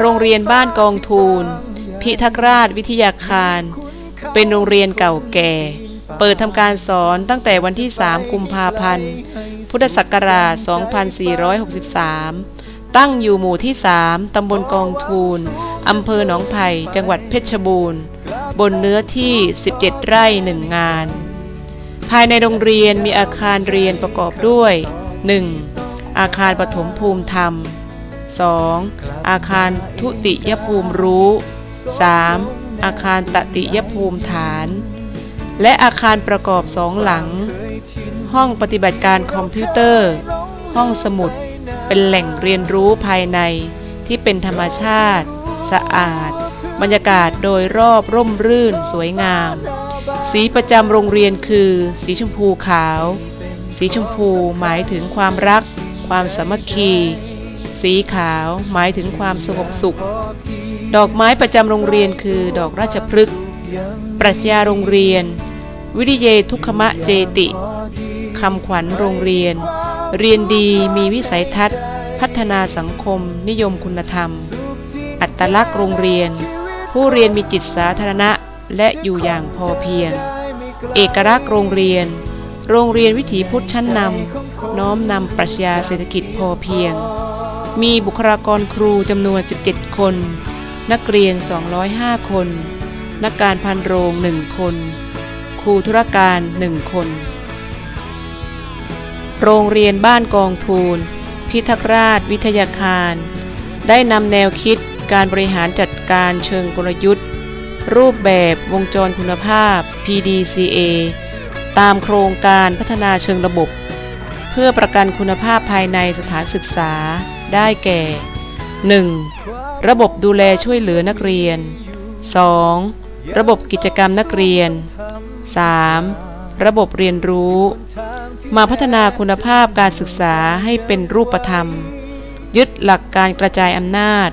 โรงเรียนบ้านกองทูล พิทักษ์ราชวิทยาคาร เป็นโรงเรียนเก่าแก่ เปิดทำการสอนตั้งแต่วันที่ 3 กุมภาพันธ์ พุทธศักราช 2463 ตั้งอยู่หมู่ที่ 3 ตำบลกองทูลอำเภอหนองไผ่ จังหวัดเพชรบูรณ์ บนเนื้อที่ 17 ไร่หนึ่งงาน ภายในโรงเรียนมีอาคารเรียนประกอบด้วย 1. อาคารปฐมภูมิธรรม 2. อาคารทุติยภูมิรู้ 3. อาคารตติยภูมิฐาน และอาคารประกอบสองหลัง ห้องปฏิบัติการคอมพิวเตอร์ ห้องสมุด เป็นแหล่งเรียนรู้ภายในที่เป็นธรรมชาติ สะอาด บรรยากาศโดยรอบร่มรื่นสวยงาม สีประจำโรงเรียนคือ สีชมพูขาว สีชมพูหมายถึงความรัก ความสามัคคี สีขาวหมายถึงความสงบสุข ดอกไม้ประจำโรงเรียนคือดอกราชพฤกษ์ปรัชญาโรงเรียน วิริเยทุกขมะเจติคำขวัญโรงเรียน เรียนดีมีวิสัยทัศน์ พัฒนาสังคม นิยมคุณธรรม อัตลักษณ์โรงเรียน ผู้เรียนมีจิตสาธารณะ และอยู่อย่างพอเพียง เอกลักษณ์โรงเรียน โรงเรียนวิถีพุทธชั้นนำน้อมนำปรัชญาเศรษฐกิจพอเพียง มีบุคลากรครูจำนวน 17 คน นักเรียน 205 คน นักการพันโรงหนึ่งคน ครูธุรการหนึ่งคน โรงเรียนบ้านกองทูล พิทักษ์ราชวิทยาคาร ได้นำแนวคิดการบริหารจัดการเชิงกลยุทธ์ รูปแบบวงจรคุณภาพ PDCA ตามโครงการพัฒนาเชิงระบบ เพื่อประกันคุณภาพภายในสถานศึกษา ได้แก่ 1. ระบบดูแลช่วยเหลือนักเรียน 2. ระบบกิจกรรมนักเรียน 3. ระบบเรียนรู้ มาพัฒนาคุณภาพการศึกษาให้เป็นรูปธรรม ยึดหลักการกระจายอำนาจ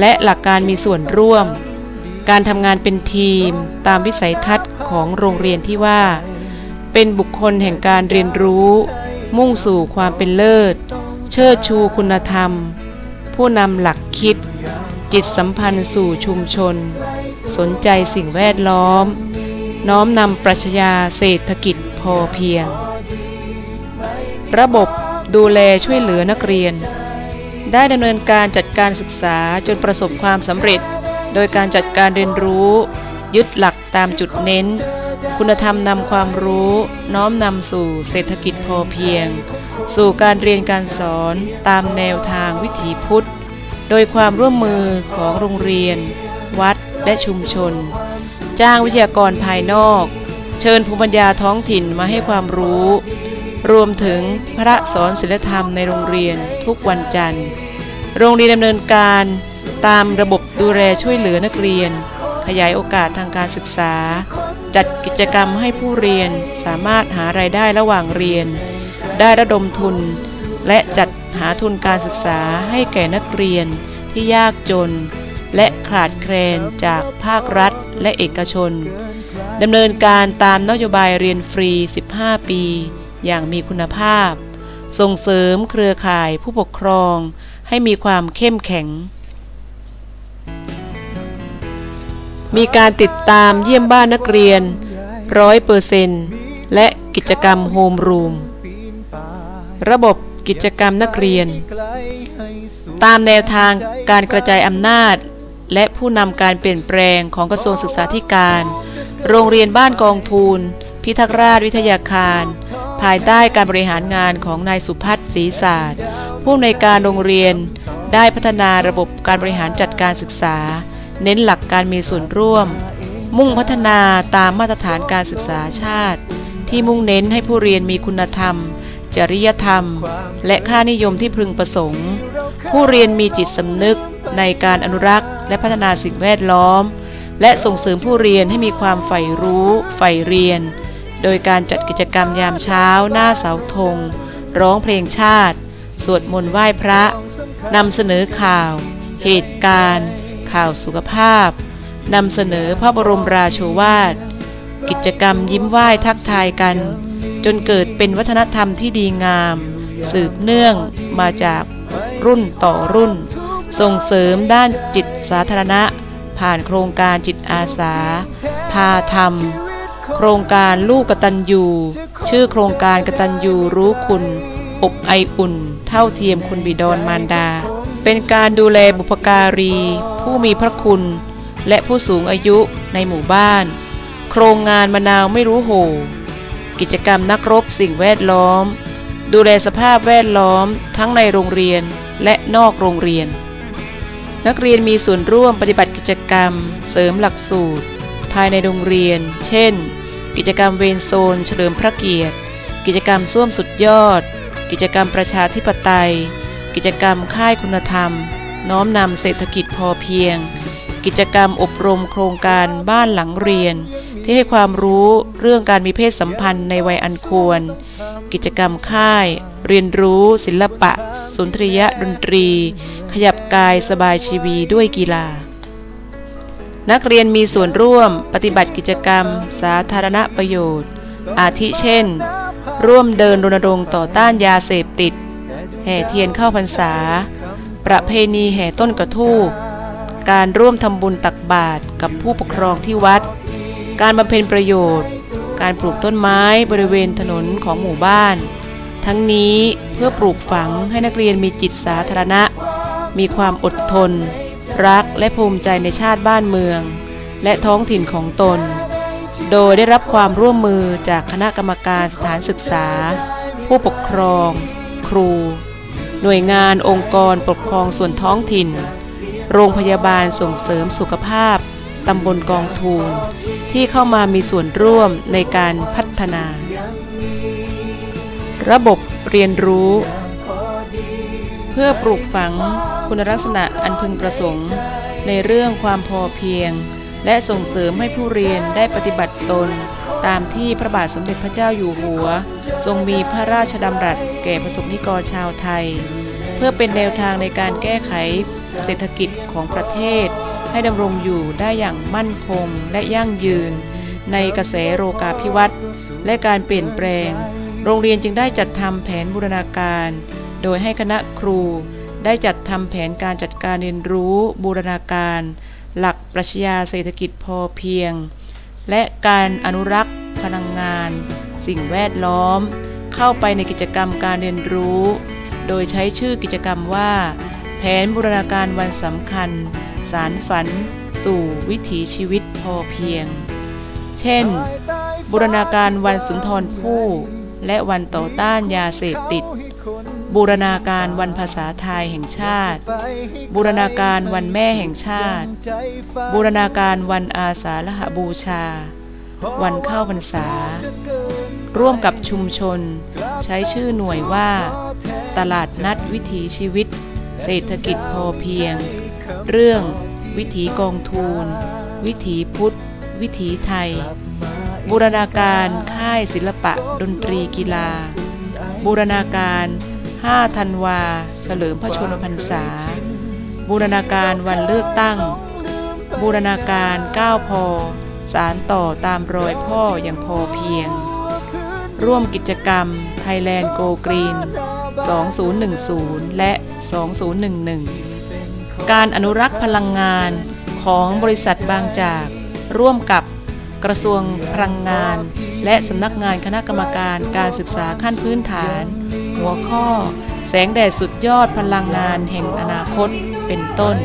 และหลักการมีส่วนร่วม การทำงานเป็นทีมตามวิสัยทัศน์ของโรงเรียนที่ว่า เป็นบุคคลแห่งการเรียนรู้ มุ่งสู่ความเป็นเลิศ เชิดชูคุณธรรม ผู้นำหลักคิด จิตสัมพันธ์สู่ชุมชน สนใจสิ่งแวดล้อม น้อมนำปรัชญาเศรษฐกิจพอเพียง ระบบดูแลช่วยเหลือนักเรียน ได้ดำเนินการจัดการศึกษาจนประสบความสำเร็จ โดยการจัดการเรียนรู้ ยึดหลักตามจุดเน้น คุณธรรมนำความรู้ น้อมนำสู่เศรษฐกิจพอเพียง สู่การเรียนการสอนตามแนวทางวิถีพุทธ โดยความร่วมมือของโรงเรียน วัดและชุมชน จ้างวิทยากรภายนอก เชิญภูมิปัญญาท้องถิ่นมาให้ความรู้ รวมถึงพระสอนศิลธรรมในโรงเรียนทุกวันจันทร์ โรงเรียนดำเนินการตามระบบดูแลช่วยเหลือนักเรียน ขยายโอกาสทางการศึกษา จัดกิจกรรมให้ผู้เรียนสามารถหารายได้ระหว่างเรียน ได้ระดมทุน และจัดหาทุนการศึกษาให้แก่นักเรียนที่ยากจน และขาดแคลนจากภาครัฐและเอกชนดำเนินการตามนโยบายเรียนฟรี 15 ปี อย่างมีคุณภาพ ส่งเสริมเครือข่ายผู้ปกครองให้มีความเข้มแข็ง มีการติดตามเยี่ยมบ้านนักเรียนร้อยเปอร์เซนและกิจกรรมโฮมรูม ระบบกิจกรรมนักเรียน ตามแนวทางการกระจายอำนาจ และผู้นำการเปลี่ยนแปลงของกระทรวงศึกษาธิการ โรงเรียนบ้านกองทูล พิทักษ์ราชวิทยาคาร ภายใต้การบริหารงานของนายสุพัฒน์ศรีศาสตร์ ผู้อำนวยการโรงเรียนได้พัฒนาระบบการบริหารจัดการศึกษา เน้นหลักการมีส่วนร่วม มุ่งพัฒนาตามมาตรฐานการศึกษาชาติ ที่มุ่งเน้นให้ผู้เรียนมีคุณธรรม จริยธรรม และค่านิยมที่พึงประสงค์ ผู้เรียนมีจิตสำนึกในการอนุรักษ์ และพัฒนาสิ่งแวดล้อม และส่งเสริมผู้เรียนให้มีความใฝ่รู้ใฝ่เรียน โดยการจัดกิจกรรมยามเช้า หน้าเสาธง ร้องเพลงชาติ สวดมนต์ไหว้พระนำเสนอข่าว เหตุการณ์ ข่าวสุขภาพนำเสนอพระบรมราโชวาท กิจกรรมยิ้มไหว้ทักทายกัน จนเกิดเป็นวัฒนธรรมที่ดีงาม สืบเนื่องมาจากรุ่นต่อรุ่น ส่งเสริมด้านจิตสาธารณะ ผ่านโครงการจิตอาสา พาธรรม โครงการลูกกตัญญูชื่อโครงการกตัญญูรู้คุณอบไออุ่น เท่าเทียมคุณบิดรมารดา เป็นการดูแลบุพการี ผู้มีพระคุณ และผู้สูงอายุในหมู่บ้าน โครงงานมะนาวไม่รู้โห กิจกรรมนักรบสิ่งแวดล้อม ดูแลสภาพแวดล้อม ทั้งในโรงเรียนและนอกโรงเรียน นักเรียนมีส่วนร่วมปฏิบัติกิจกรรม เสริมหลักสูตร ภายในโรงเรียน เช่น กิจกรรมเวนโซน เฉลิมพระเกียรติ กิจกรรมส้วมสุดยอด กิจกรรมประชาธิปไตย กิจกรรมค่ายคุณธรรม น้อมนำเศรษฐกิจพอเพียง กิจกรรมอบรมโครงการบ้านหลังเรียน ที่ให้ความรู้เรื่องการมีเพศสัมพันธ์ในวัยอันควร กิจกรรมค่าย เรียนรู้ ศิลปะ สุนทรียะดนตรี ขยับกายสบายชีวีด้วยกีฬา นักเรียนมีส่วนร่วมปฏิบัติกิจกรรม สาธารณประโยชน์ อาทิเช่น ร่วมเดินรณรงค์ต่อต้านยาเสพติด แห่เทียนเข้าพรรษา ประเพณีแห่ต้นกระทูบการร่วมทำบุญตักบาตรกับผู้ปกครองที่วัด การบำเพ็ญประโยชน์ การปลูกต้นไม้บริเวณถนนของหมู่บ้าน ทั้งนี้เพื่อปลูกฝังให้นักเรียนมีจิตสาธารณะ มีความอดทน รักและภูมิใจในชาติบ้านเมือง และท้องถิ่นของตน โดยได้รับความร่วมมือจากคณะกรรมการสถานศึกษา ผู้ปกครอง ครู หน่วยงานองค์กรปกครองส่วนท้องถิ่น โรงพยาบาลส่งเสริมสุขภาพ ตำบลกองทูลที่เข้ามามีส่วนร่วมในการพัฒนา ระบบเรียนรู้ เพื่อปลูกฝังคุณลักษณะอันพึงประสงค์ ในเรื่องความพอเพียง และส่งเสริมให้ผู้เรียนได้ปฏิบัติตน ตามที่พระบาทสมเด็จพระเจ้าอยู่หัว ทรงมีพระราชดำรัสแก่ประสบนิกรชาวไทย เพื่อเป็นแนวทางในการแก้ไขเศรษฐกิจของประเทศ ให้ดำรงอยู่ได้อย่างมั่นคงและยั่งยืน ในกระแสโรกาภิวัตน์และการเปลี่ยนแปลง โรงเรียนจึงได้จัดทำแผนบูรณาการ โดยให้คณะครูได้จัดทำแผนการจัดการเรียนรู้บูรณาการ หลักปรัชญาเศรษฐกิจพอเพียง และการอนุรักษ์ พลังงาน สิ่งแวดล้อม เข้าไปในกิจกรรมการเรียนรู้ โดยใช้ชื่อกิจกรรมว่า แผนบูรณาการวันสำคัญ สารฝันสู่วิถีชีวิตพอเพียง เช่น บูรณาการวันสุนทรภู่และวันต่อต้านยาเสพติด บูรณาการวันภาษาไทยแห่งชาติ บูรณาการวันแม่แห่งชาติ บูรณาการวันอาสาฬหบูชา วันเข้าพรรษา ร่วมกับชุมชน ใช้ชื่อหน่วยว่า ตลาดนัดวิถีชีวิต เศรษฐกิจพอเพียง เรื่องวิถีกองทูล วิถีพุทธ วิถีไทย บูรณาการค่ายศิลปะดนตรีกีฬา บูรณาการ 5 ธันวา เฉลิมพระชนมพรรษา บูรณาการวันเลือกตั้ง บูรณาการ 9 พอ สารต่อตามรอยพ่ออย่างพอเพียง ร่วมกิจกรรม Thailand Go Green 2010 และ 2011 การอนุรักษ์พลังงานของบริษัทบางจาก ร่วมกับกระทรวงพลังงาน และสำนักงานคณะกรรมการการศึกษาขั้นพื้นฐาน หัวข้อ แสงแดดสุดยอดพลังงานแห่งอนาคตเป็นต้น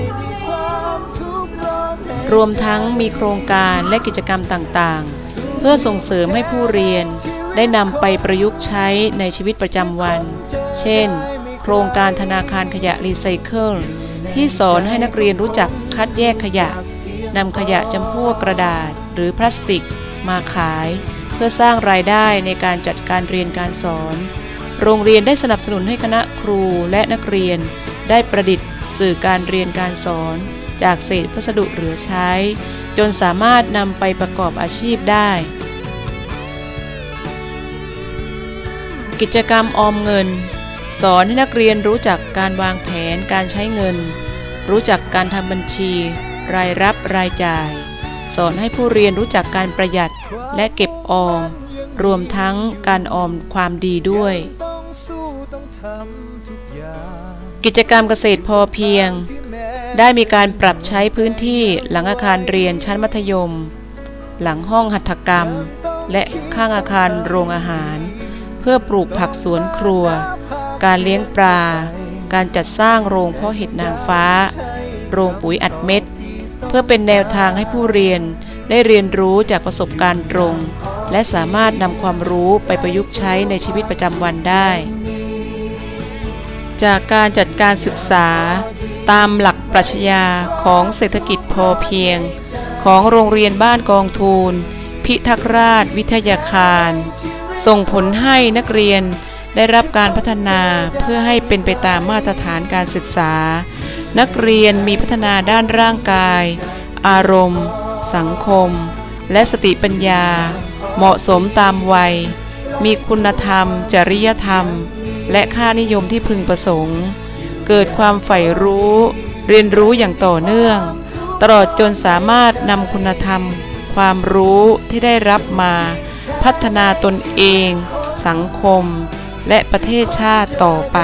รวมทั้งมีโครงการและกิจกรรมต่างๆ เพื่อส่งเสริมให้ผู้เรียน ได้นำไปประยุกต์ใช้ในชีวิตประจำวัน เช่น โครงการธนาคารขยะรีไซเคิล ที่สอนให้นักเรียนรู้จักคัดแยกขยะนำขยะจำพวกกระดาษ หรือพลาสติกมาขาย เพื่อสร้างรายได้ในการจัดการเรียนการสอน โรงเรียนได้สนับสนุนให้คณะครูและนักเรียน ได้ประดิษฐ์สื่อการเรียนการสอน จากเศษวัสดุเหลือใช้ จนสามารถนำไปประกอบอาชีพได้ กิจกรรมออมเงิน อนให้นักเรียนรู้จักการวางแผนการใช้เงิน รู้จักการทำบัญชี รายรับรายจ่าย สอนให้ผู้เรียนรู้จักการประหยัดและเก็บออม รวมทั้งการออมความดีด้วย กิจกรรมเกษตรพอเพียง ได้มีการปรับใช้พื้นที่หลังอาคารเรียนชั้นมัธยม หลังห้องหัตถกรรม และข้างอาคารโรงอาหาร เพื่อปลูกผักสวนครัว การเลี้ยงปลา การจัดสร้างโรงเพาะเห็ดนางฟ้า โรงปุ๋ยอัดเม็ด เพื่อเป็นแนวทางให้ผู้เรียนได้เรียนรู้จากประสบการณ์ตรง และสามารถนำความรู้ไปประยุกต์ใช้ในชีวิตประจำวันได้ จากการจัดการศึกษา ตามหลักปรัชญาของเศรษฐกิจพอเพียง ของโรงเรียนบ้านกองทูลพิทักษ์ราชวิทยาคาร ส่งผลให้นักเรียน ได้รับการพัฒนาเพื่อให้เป็นไปตามมาตรฐานการศึกษา นักเรียนมีพัฒนาด้านร่างกาย อารมณ์ สังคม และสติปัญญา เหมาะสมตามวัย มีคุณธรรม จริยธรรม และค่านิยมที่พึงประสงค์ เกิดความใฝ่รู้ เรียนรู้อย่างต่อเนื่อง ตลอดจนสามารถนำคุณธรรม ความรู้ที่ได้รับมา พัฒนาตนเอง สังคม และประเทศชาติต่อไป